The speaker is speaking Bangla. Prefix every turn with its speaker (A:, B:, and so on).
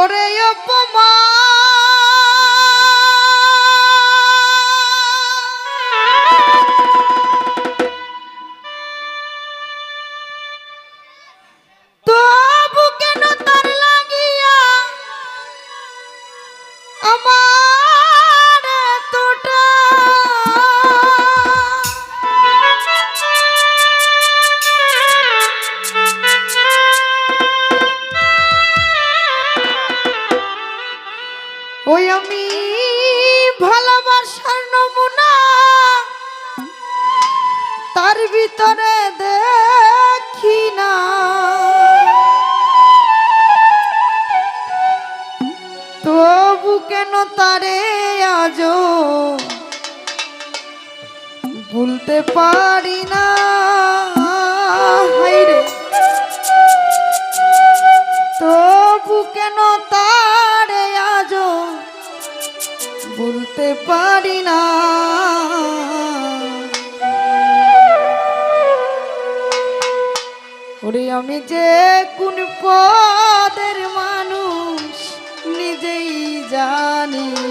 A: করে অপমান ভিতরে দেখি না। তবু কেন তারে আজ ভুলতে পারি না? হাইরে তবু কেন তারে আজ ভুলতে পারি না? আমি যে কোন পদের মানুষ নিজেই জানি।